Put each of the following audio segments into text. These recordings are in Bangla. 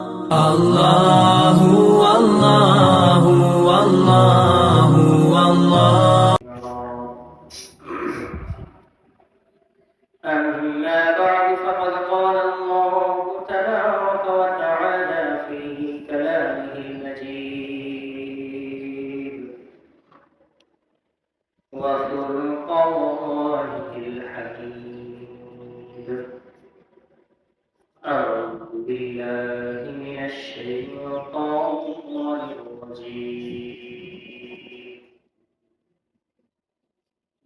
Allahu Allah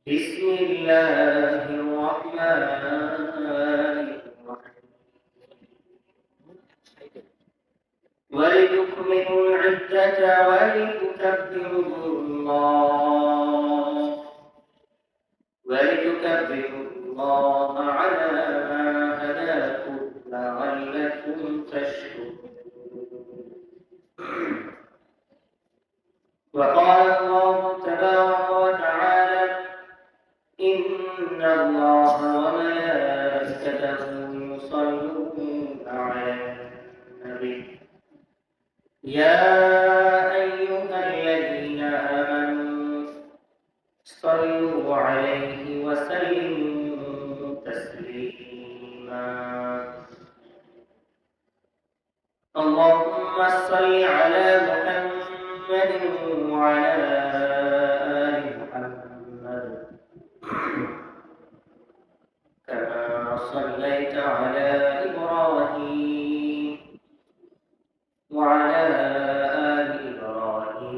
بسم الله الرحمن الرحيم. ولتكملوا العدة ولتكبروا الله. ولتكبروا الله على ما هداكم لعلكم تشكرون. وقال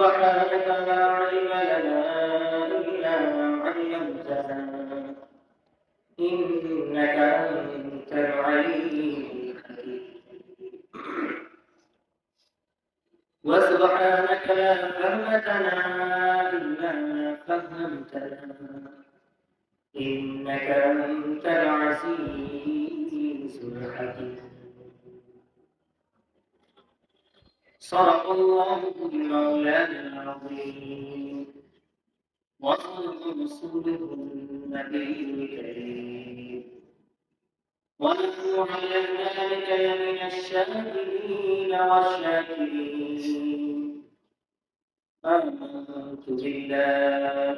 سبحانك لا علم لنا إلا ما علمتنا إنك أنت العليم وسبحانك لا فهمتنا إلا ما فهمتنا إنك أنت العزيز الحكيم. صدق الله مولانا العظيم. وصدق رسوله النبي الكريم. ونحن على ذلك لمن الشاهدين والشاكرين. آمنت بالله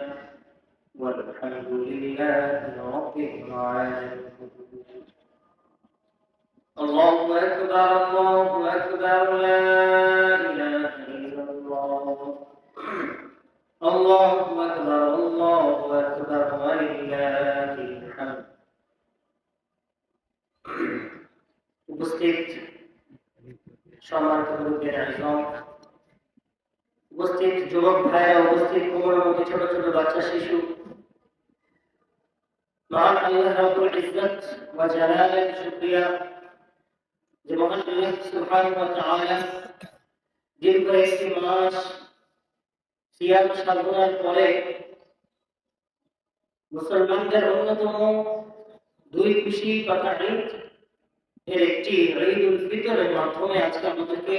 والحمد لله رب العالمين. الله أكبر الله أكبر لا إله إلا الله الله أكبر الله أكبر ولله الحمد উপস্থিত সম্মানিত গ্রুপের আয়োজন উপস্থিত যুবক ভাইরা উপস্থিত কোমলমতি ছোট ছোট বাচ্চা শিশু মহান আল্লাহ রাব্বুল ইজ্জত ওয়া জালালের শুকরিয়া যে মহান দীর্ঘ একটি মাস সিয়াম সাধনার পরে মুসলমানদের অন্যতম দুই খুশি এর একটি ঈদ উল ফিতরের মাধ্যমে আজকে আমাদেরকে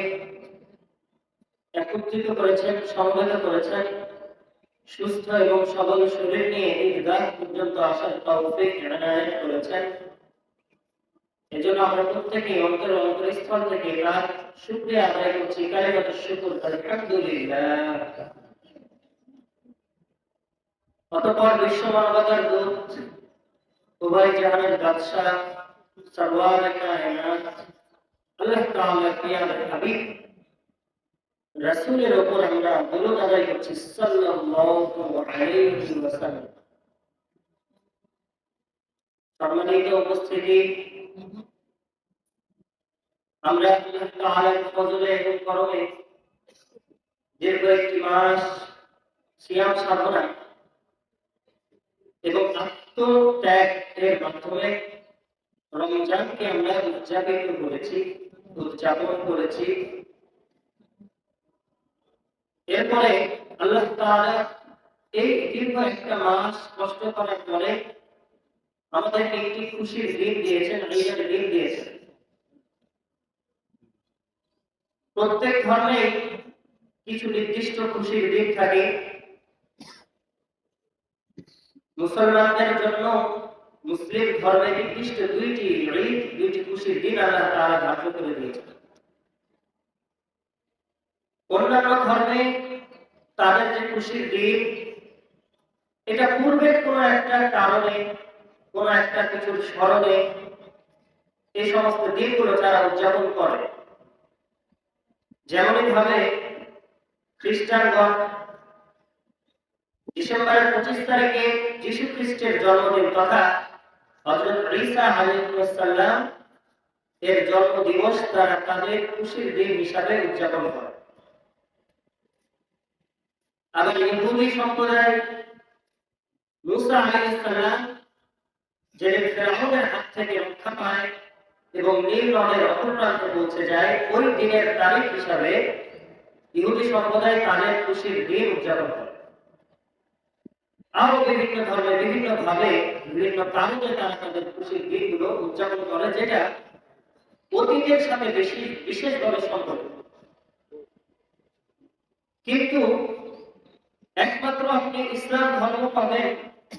একত্রিত করেছেন সংগত করেছেন, সুস্থ এবং সবল শরীর নিয়ে ঈদগাহ পর্যন্ত আসার তৌফিক এনায়েত করেছেন। এজন্য আমরা প্রত্যেকে অন্তর অন্তরস্থল থেকে তার শুকরিয়া আদায় করছি। কালিমাত শুকর, আলহামদুলিল্লাহ। অতঃপর বিশ্ব মানবতার দূত উভয় জাহানের বাদশাহ, সরওয়ার কায়নাত, আল্লাহ তাআলার প্রিয় হাবিব, রাসূলের উপর আমরা দরুদ আদায় করছি, সাল্লাল্লাহু আলাইহি ওয়াসাল্লাম। সম্মানিত উপস্থিতি আমরা ফজলে করমে দীর্ঘ একটি মাস সিয়াম সাধনা এবং আত্মত্যাগ এর মাধ্যমে রমজানকে আমরা উদযাপিত করেছি, উদযাপন করেছি। এরপরে আল্লাহ তাআলা এই দীর্ঘ একটা মাস কষ্ট করার পরে আমাদেরকে একটি খুশির দিন দিয়েছেন ঈদের দিন দিয়েছেন। প্রত্যেক ধর্মে কিছু নির্দিষ্ট খুশির দিন থাকে। মুসলমানদের জন্য মুসলিম ধর্মে নির্দিষ্ট দুইটি ঈদ দুইটি খুশির দিন আল্লাহ তাআলা ধার্য করে দিয়েছেন। অন্যান্য ধর্মে তাদের যে খুশির দিন এটা পূর্বের কোন একটা কারণে কোন একটা কিছুর স্মরণে এই সমস্ত দিনগুলো তারা উদযাপন করে। যেমনই ভাবে খ্রিস্টানগণ ডিসেম্বরের পঁচিশ তারিখে যীশু খ্রিস্টের জন্মদিন তথা হজরত ঈসা আলাইহিসসালাম এর জন্ম দিবস তারা তাদের খুশির দিন হিসাবে উদযাপন করে। আবার ইহুদি সম্প্রদায় মুসা আলাইহিসসালাম যে ফেরাউনের হাত থেকে রক্ষা পায় এবং নীল নদের অপর প্রান্তে পৌঁছে যায়, ওই দিনের তারিখ হিসাবে ইহুদি সম্প্রদায় তাদের খুশির দিন উদযাপন করে। আরও বিভিন্ন ধর্মে বিভিন্ন ভাবে বিভিন্ন কারণে তারা তাদের খুশির দিনগুলো উদযাপন করে, যেটা অতীতের সাথে বেশি বিশেষভাবে সম্পর্কিত। কিন্তু একমাত্র আপনি ইসলাম ধর্ম পাবেন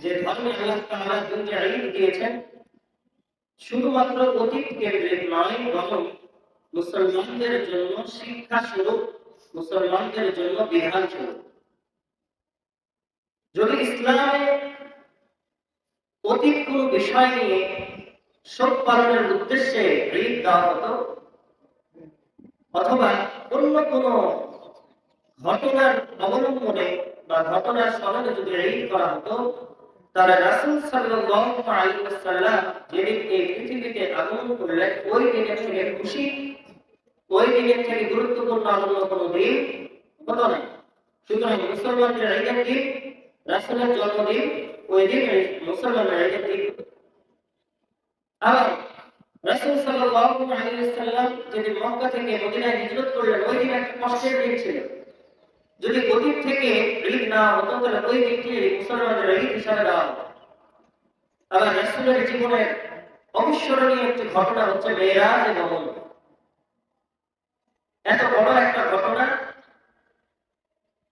যে ধর্মে আল্লাহ ঈদ দিয়েছেন, শুধুমাত্র অতীত কেন্দ্রিক নয়, বরং মুসলমানদের জন্য শিক্ষা স্বরূপ, মুসলমানদের জন্য বিধান স্বরূপ। যদি ইসলামে অতীত কোন বিষয় নিয়ে শোক পালনের উদ্দেশ্যে ঈদ দেওয়া হতো, অথবা অন্য কোন ঘটনার অবলম্বনে বা ঘটনার স্মরণে যদি ঈদ করা হতো তাহলে রাসূল সাল্লাল্লাহু আলাইহি ওয়াসাল্লাম যেদিন এই পৃথিবীতে আগমন করলেন, ওই দিনের থেকে খুশি, ওই দিনের থেকে গুরুত্বপূর্ণ অন্য কোনো দিন না সুতরাং মুসলমানদের জন্মদিন, ওই দিন মুসলমানদের ঈদের দিন আবার রাসূল সাল্লাল্লাহু আলাইহি ওয়াসাল্লাম যেদিন মক্কা থেকে মদিনায় হিজরত করলেন, ওই দিন একটা কষ্টের দিন ছিল। যদি অতীত থেকে ঈদ না হতো, তাহলে ওই দিনটি মুসলমানদের ঈদ হিসাবে দেওয়া হতো। আবার রাসূলের জীবনের অবিস্মরণীয় একটি ঘটনা হচ্ছে মেয়েরাজ এবং এত বড় একটা ঘটনা,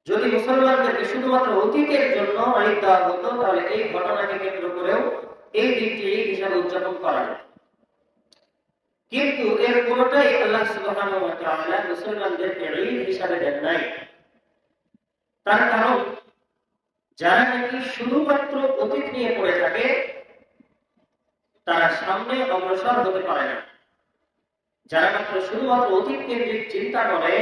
যদি মুসলমানদেরকে শুধুমাত্র অতীতের জন্য ঈদ দেওয়া হতো, তাহলে এই ঘটনাকে কেন্দ্র করেও এই দিনটি ঈদ হিসাবে উদযাপন করা যায় কিন্তু এর কোনটাই আল্লাহ সুবহানাহু ওয়া তাআলা মুসলমানদেরকে ঈদ হিসাবে দেন নাই। তার কারণ, যারা নাকি শুধুমাত্র অতীত নিয়ে পড়ে থাকে, তারা সামনে অগ্রসর হতে পারে না। যারা মাত্র শুধুমাত্র অতীত কেন্দ্রিক চিন্তা করে,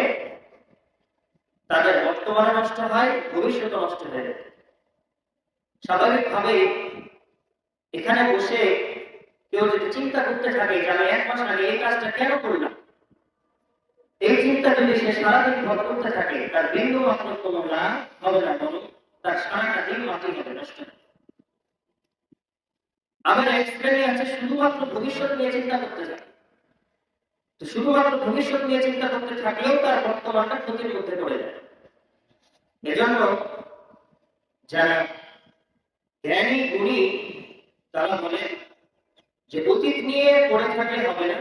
তাদের বর্তমানে নষ্ট হয়, ভবিষ্যতে নষ্ট হয়ে যায়। স্বাভাবিকভাবে এখানে বসে কেউ যদি চিন্তা করতে থাকে যে আমি এক মাস আগে এই কাজটা কেন করলাম? চিন্তা যদি সে সারাদিন ভর করতে থাকে। তার বিন্দু মাত্র কোনো লাভ হবে না বরং তার সারাটা দিন মাটি হবে। নষ্ট আবার এক আছে, শুধুমাত্র ভবিষ্যৎ নিয়ে চিন্তা করতে থাকে তো শুধুমাত্র ভবিষ্যৎ নিয়ে চিন্তা করতে থাকলেও তার বর্তমানটা ক্ষতির মধ্যে পড়ে যায়। এজন্য যারা জ্ঞানী গুণী, তারা বলে যে অতীত নিয়ে পড়ে থাকলে হবে না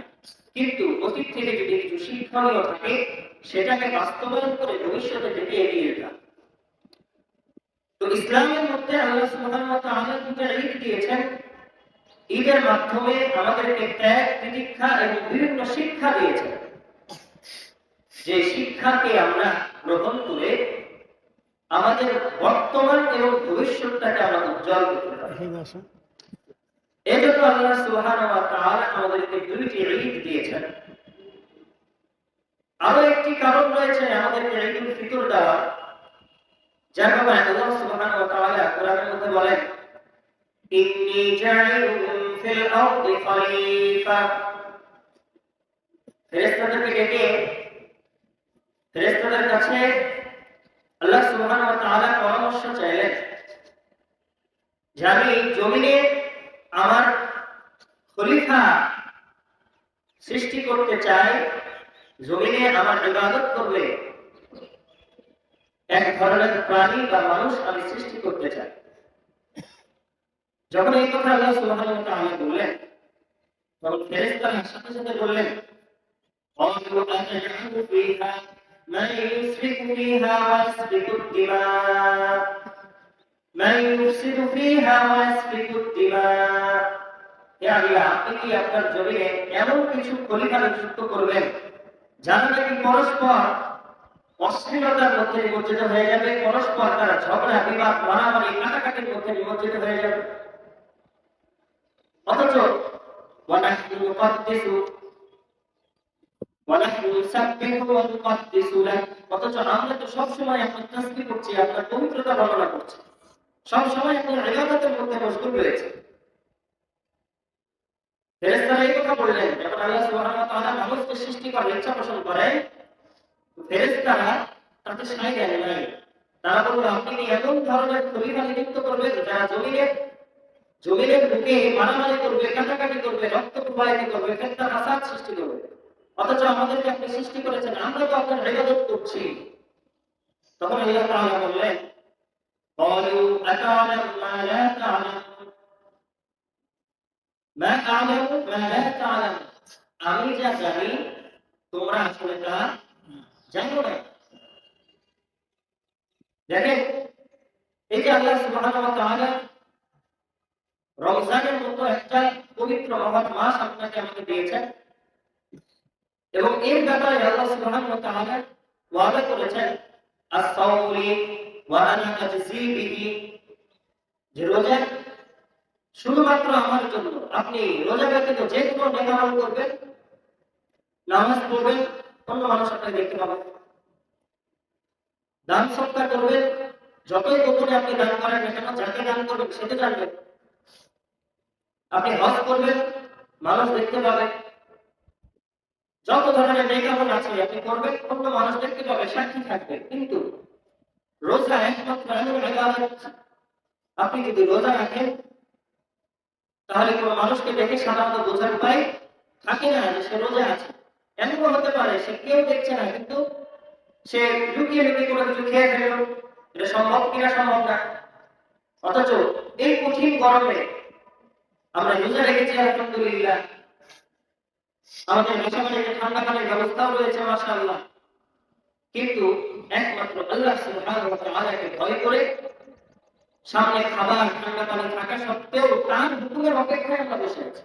কিন্তু অতীত থেকে যদি কিছু শিক্ষণীয় থাকে, সেটাকে বাস্তবায়ন করে ভবিষ্যতে থেকে এগিয়ে হবে। তো ইসলামের মধ্যে আল্লাহ সুবহানাহু তাআলা দুটো ঈদ দিয়েছেন? ঈদের মাধ্যমে আমাদেরকে ত্যাগ, তিতিক্ষা এবং বিভিন্ন শিক্ষা দিয়েছেন। যে শিক্ষাকে আমরা গ্রহণ করে আমাদের বর্তমান এবং ভবিষ্যৎটাকে আমরা উজ্জ্বল করতে পারি। এজন্য আল্লাহ সুবহানাহু আমাদেরকে দুইটি ঈদ দিয়েছেন। আরও একটি কারণ রয়েছে আমাদেরকে ঈদুল ফিতর দেওয়া যার ব্যাপারে আল্লাহ সুবহানাহু ওয়া তাআলা কোরআনের মধ্যে বলেন, ইন্নী কাছে আল্লাহ সুবহানাহু ওয়া তাআলা পরামর্শ চাইলেন যে আমার খলিফা সৃষ্টি করতে চাই জমিনে আমার ইবাদত করবে এক ধরনের প্রাণী বা মানুষ আমি সৃষ্টি করতে চাই যখন এই কথা আল্লাহ সুবহানাহু ওয়া তাআলা বললেন তখন ফেরেশতারা সাথে সাথে বললেন قالوا أتجعل فيها من يسفك فيها ويسفك الدماء من يفسد فيها ويسفك الدماء হে আল্লাহ আপনি কি আপনার জমিনে এমন কিছু খলিফা নিযুক্ত করবেন যারা নাকি পরস্পর অশ্লীলতার মধ্যে নিমজ্জিত হয়ে যাবে পরস্পর তারা ঝগড়া বিবাদ মারামারি কাটাকাটির মধ্যে নিমজ্জিত হয়ে যাবে অথচ ونحن نقدس ونحن نسبح ونقدس لك অথচ আমরা তো সব সময় আপনার তাসবিহ করছি আপনার পবিত্রতা বর্ণনা করছি সব সময় আপনার মধ্যে মশগুল রয়েছে। মারামারি করবে, কাটাকাটি করবে, রক্ত প্রবাহিত করবে ফেতনা ফাসাদ সৃষ্টি করবে? অথচ আমাদেরকে আপনি সৃষ্টি করেছেন, আমরা তো আপনার করছি। তখন আল্লাহ বললেন قالوا أتعلم ما لا تعلم ما أعلم ما لا تعلم আমি যা জানি তোমরা আসলে তা জানো না দেখেন এই যে আল্লাহ সুবহানাহু ওয়া তাআলা রমজানের মতো একটা পবিত্র মহৎ মাস আপনাকে আমাকে দিয়েছেন এবং এর ব্যাপারে আল্লাহ সুবহানাহু ওয়া তাআলা ওয়াদা করেছেন আস-সাওমি ওয়া আনা আজজি বিহি যে রোজা, শুধুমাত্র আমার জন্য। আপনি রোজা ব্যতীত যে কোনো নেকামল করবেন, নামাজ পড়বেন, অন্য মানুষ আপনাকে দেখতে পাবেন দান সৎকার করবেন, যতই গোপনে আপনি দান করেন না কেন, যাকে দান করবেন সে তো জানবেন। আপনি হজ করবেন, মানুষ দেখতে পাবে। যত ধরনের নেকামল আছে, আপনি করবেন, অন্য মানুষ দেখতে পাবে, সাক্ষী থাকবে। কিন্তু রোজা এমন আপনি যদি রোজা রাখেন, তাহলে কোনো মানুষকে দেখে সাধারণত বোঝার উপায় থাকে না, যে সে রোজা আছে। এমনও হতে পারে, সে কেউ দেখছে না, কিন্তু সে লুকিয়ে লুকিয়ে কোনো কিছু খেয়ে ফেলল। এটা সম্ভব কিনা সম্ভব না। অথচ এই কঠিন গরমে আমরা রোজা রেখেছি, আলহামদুলিল্লাহ। আমাদের একটা ঠান্ডা পানির ব্যবস্থাও রয়েছে, মাশাআল্লাহ। কিন্তু একমাত্র আল্লাহ সুবহানাহু ভয় করে সামনে খাবার ঠান্ডা পানি থাকা সত্ত্বেও তার হুকুমের অপেক্ষায় আমরা বসে আছি।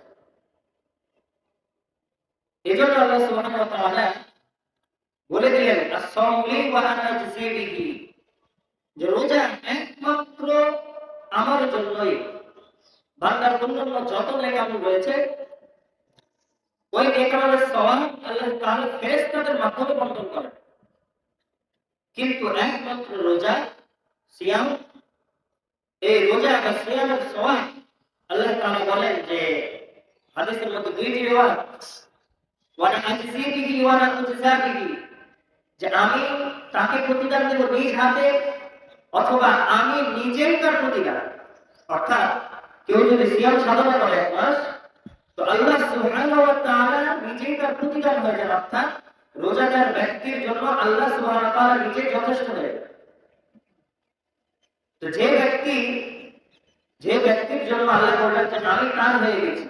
এজন্য আল্লাহ সুবহানাহু ওয়া বলে দিলেন ওয়া আনা যে রোজা একমাত্র আমার জন্যই। বান্দার অন্যান্য যত নেকামল রয়েছে, ওই নেকামলের সওয়াব আল্লাহ তাআলা ফেরেশতাদের মাধ্যমে বন্টন করেন। কিন্তু একমাত্র রোজা সিয়াম। এই রোজা বা সিয়ামের সওয়াব আল্লাহ তাআলা বলেন যে, হাদিসের মধ্যে দুইটি যে আমি তাকে প্রতিদান দেব নিজ হাতে অথবা আমি নিজেই তার প্রতিদান। অর্থাৎ কেউ যদি সিয়াম সাধনা করে এক মাস, তো আল্লাহ নিজেই তার প্রতিদান হয়ে যান। অর্থাৎ রোজাদার ব্যক্তির জন্য আল্লাহ ওয়া যথেষ্ট হয়ে তো যে ব্যক্তি, যে ব্যক্তির জন্য আল্লাহ বললেন যে আমি তার হয়ে গেছি।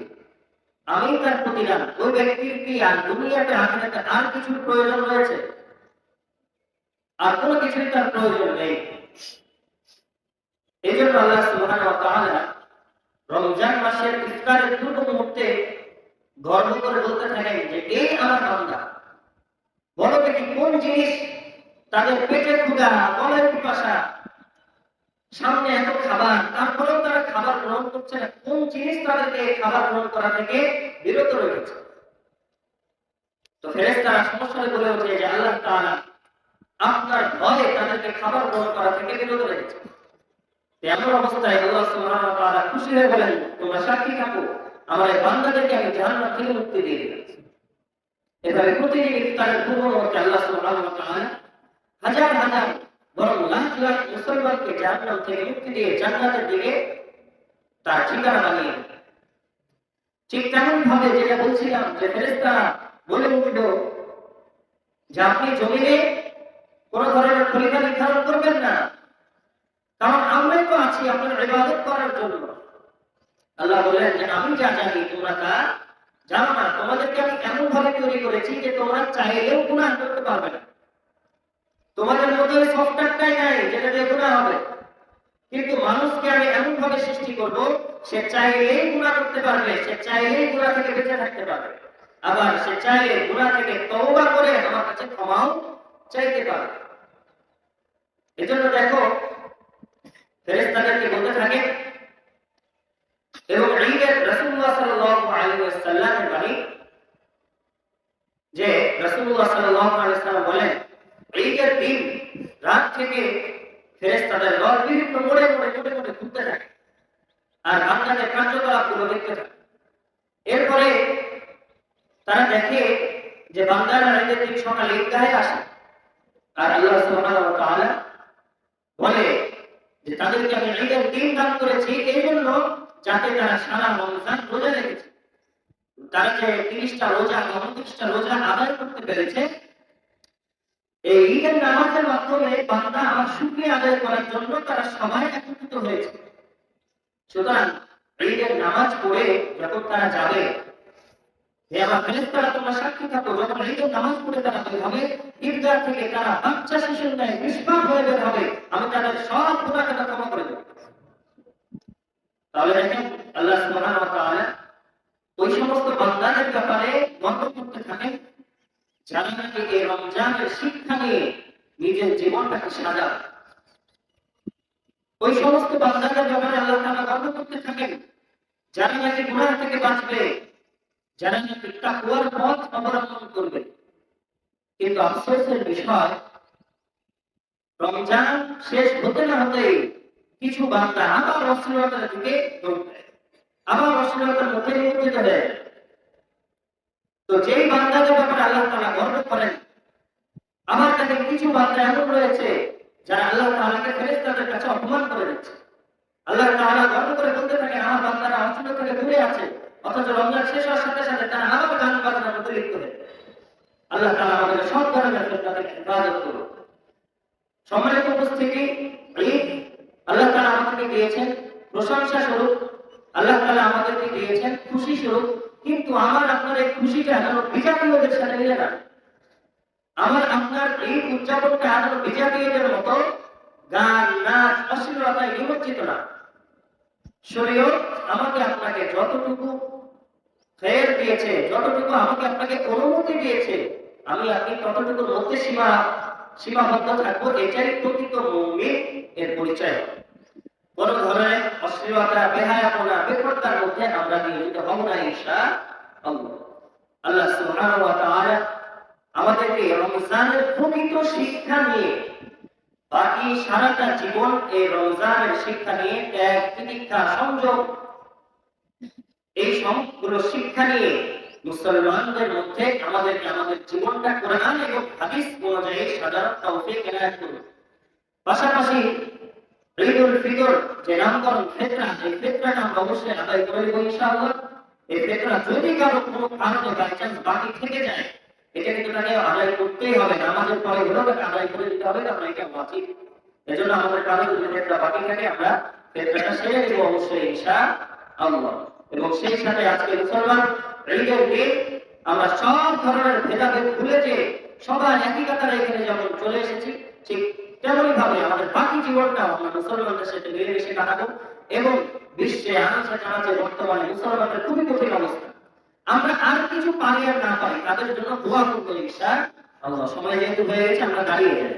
আমি তার প্রতিদান। ওই ব্যক্তির কি আর দুনিয়াতে আখিরাতে আর কিছুর প্রয়োজন রয়েছে? আর কোনো কিছুই তার প্রয়োজন নেই। এই জন্য আল্লাহ তাআলা রমজান মাসের ইফতারের পূর্ব মুহূর্তে গর্ব করে বলতে থাকেন যে এই আমার বান্দা বলো দেখি কোন জিনিস তাদের পেটে ক্ষুধা, গলায় পিপাসা, সামনে এত খাবার, তারপরেও তারা খাবার গ্রহণ করছে না। কোন জিনিস তাদেরকে খাবার গ্রহণ করা থেকে বিরত রেখেছে? তো ফেরেশতারা সমস্যায় বলে ওঠে যে আল্লাহ তাআলা আপনার ভয়ে তাদেরকে খাবার গ্রহণ করা থেকে বিরত রেখেছে। এমন অবস্থায় আল্লাহ সুবহানাহু ওয়া খুশি হয়ে বলেন, তোমরা সাক্ষী থাকো, আমার এই বান্দাদেরকে আমি জাহান্নাম থেকে মুক্তি দিয়ে দিলাম। এভাবে প্রতিদিন ইফতারের পূর্ব মুহূর্তে আল্লাহ সুবহানাহু ওয়া হাজার হাজার, বরং লাখ লাখ মুসলমানকে জাহান্নাম থেকে মুক্তি দিয়ে জান্নাতের দিকে তার ঠিকানা বানিয়ে ঠিক তেমন ভাবে যেটা বলছিলাম যে ফেরেশতারা বলে উঠল যে আপনি জমিনে কোন ধরনের খলিফা নির্ধারণ করবেন না। কারণ আমরাই তো আছি, আপনার ইবাদত করার জন্য। আল্লাহ বলেন যে আমি যা জানি তোমরা তা জানো না, তোমাদেরকে আমি এমন ভাবে তৈরি করেছি যে তোমরা চাইলেও গুণাহ করতে পারবে না। তোমাদের মধ্যে ওই সফটওয়্যারটাই নাই, যেটা দিয়ে গুণাহ হবে। কিন্তু মানুষকে আমি এমন ভাবে সৃষ্টি করব, সে চাইলেই গুণাহ করতে পারবে, সে চাইলেই গুণাহ থেকে বেঁচে থাকতে পারবে। আবার সে চাইলে গুণাহ থেকে তওবা করে আমার কাছে ক্ষমাও চাইতে পারবে। এজন্য দেখো, ফেরেশতাদেরকে বলতে থাকে, এবং ঈদের রাসূলুল্লাহ সাল্লাল্লাহু আলাইহি ওয়াসাল্লামের বাণী যে রাসূলুল্লাহ সাল্লাল্লাহু আলাইহি ওয়াসাল্লাম বলেন ঈদের দিন রাত থেকে ফেরেশতাদের দল বিভিন্ন মোড়ে মোড়ে মোড়ে মোড়ে ঘুরতে থাকে আর বান্দাদের কার্যকলাপগুলো দেখতে থাকে। এরপরে তারা দেখে যে বান্দারা ঈদের দিন সকালে ঈদগাহে আসে। আর আল্লাহ সুবহানাহু ওয়া তাআলা বলে যে, তাদেরকে আমি ঈদের দিন দান করেছি এই জন্য যাতে তারা সারা রমজান রোজা রেখেছে। তারা যে তিরিশটা রোজা উনত্রিশটা রোজা আদায় করতে পেরেছে, এই ঈদের নামাজের মাধ্যমে বান্দা আমার শুক্রিয়া আদায় করার জন্য তারা সবাই একত্রিত হয়েছে। সুতরাং ঈদের নামাজ পড়ে যখন তারা যাবে থাকো থেকে তাহলে আল্লাহ সুবহানাহু ওই সমস্ত বান্দাদের ব্যাপারে মন্তব্য করতে থাকেন, যারা নাকি এই রমজানের শিক্ষা নিয়ে নিজের জীবনটাকে সাজাবে ওই সমস্ত বান্দাদের ব্যাপারে আল্লাহ তাআলা গর্ব করতে থাকেন, যারা নাকি গুনাহ থেকে বাঁচবে, যারা নাকি তাকওয়ার পথ অবলম্বন করবে। কিন্তু আফসোসের বিষয়, রমজান শেষ হতে না হতেই কিছু বান্দা আবার অশ্লীলতার দিকে দেয়, আবার অশ্লীলতার মধ্যে নিমজ্জিত হয়ে তো যেই বান্দাদের ব্যাপারে আল্লাহ তাআলা গর্ব করেন আমার কাছে কিছু বান্দা এমন রয়েছে যারা আল্লাহ তাআলাকে ফেরেশতাদের কাছে অপমান করে দিচ্ছে। আল্লাহ তাআলা গর্ব করে বলতে থাকে, আমার বান্দারা অশ্লীল থেকে দূরে আছে, অথচ রমজান শেষ হওয়ার সাথে সাথে তারা আবার গান বাজনার মধ্যে লিপ্ত হয়ে আল্লাহ তাআলা আমাদের সব ধরনের ফেরেশতাদের ইবাদত করুন। সম্মানিত উপস্থিতি, ঈদ, আল্লাহ তাআলা আমাদেরকে দিয়েছেন প্রশংসা স্বরূপ। আল্লাহ তাআলা আমাদেরকে দিয়েছেন খুশি স্বরূপ। কিন্তু আমার আপনার এই খুশিটা যেন বিজাতীয়দের সাথে মিলে না। আমার আপনার এই উদযাপনটা যেন বিজাতীয়দের মতো গান, নাচ, অশ্লীলতায় নিমজ্জিত না। শরীয়ত আমাকে আপনাকে যতটুকু ফের দিয়েছে, যতটুকু আমাকে আপনাকে অনুমতি দিয়েছে, আমি আপনি মধ্যে সীমা, সীমাবদ্ধ থাকব, এটাই প্রকৃত এর পরিচয়। কোন ধরনের অশ্লীলতা, বেহায়াপনা বেপরতার মধ্যে আমরা নিয়োজিত হব না আল্লাহ। আমাদেরকে রমজানের প্রকৃত শিক্ষা নিয়ে, বাকি সারাটা জীবন এই রমজানের শিক্ষা নিয়ে ত্যাগ তিতিক্ষা সংযোগ। এই সমগুলো শিক্ষা নিয়ে মুসলমানদের মধ্যে আমাদেরকে আমাদের জীবনটা কোরআন এবং হাদিস অনুযায়ী সাজানো তৌফিক এনায়েত করুন। পাশাপাশি ঈদুল ফিতর যে নামকরণ ফেতরা, এই ফেতরাটা আমরা অবশ্যই আদায় করে দেবো ইনশাআল্লাহ। এই ফেতরা যদি কারও কোনো কারণে বাই চান্স বাকি থেকে যায় এটা আদায় করতেই হবে নামাজের পরে আদায় করে দিতে হবে এটা আমাদের ফেতরা বাকি থাকে, আমরা সেরে দেবো অবশ্যই ইনশাআল্লাহ এবং সেই সাথে আজকে মুসলমান আমরা সব ধরনের ভেদাভেদ যে সবাই একই এখানে যেমন চলে এসেছি, ঠিক তেমনই ভাবে আমাদের বাকি জীবনটা আমরা মুসলমানদের সাথে মিলেমিশে কাটাবো। এবং বিশ্বে আনাচে কানাচে বর্তমানে মুসলমানদের খুবই কঠিন অবস্থা। আমরা আর কিছু পারি আর না পারি, তাদের জন্য দোয়া করব ঈশা আল্লাহ সময় যেহেতু হয়ে গেছে, আমরা দাঁড়িয়ে যাই।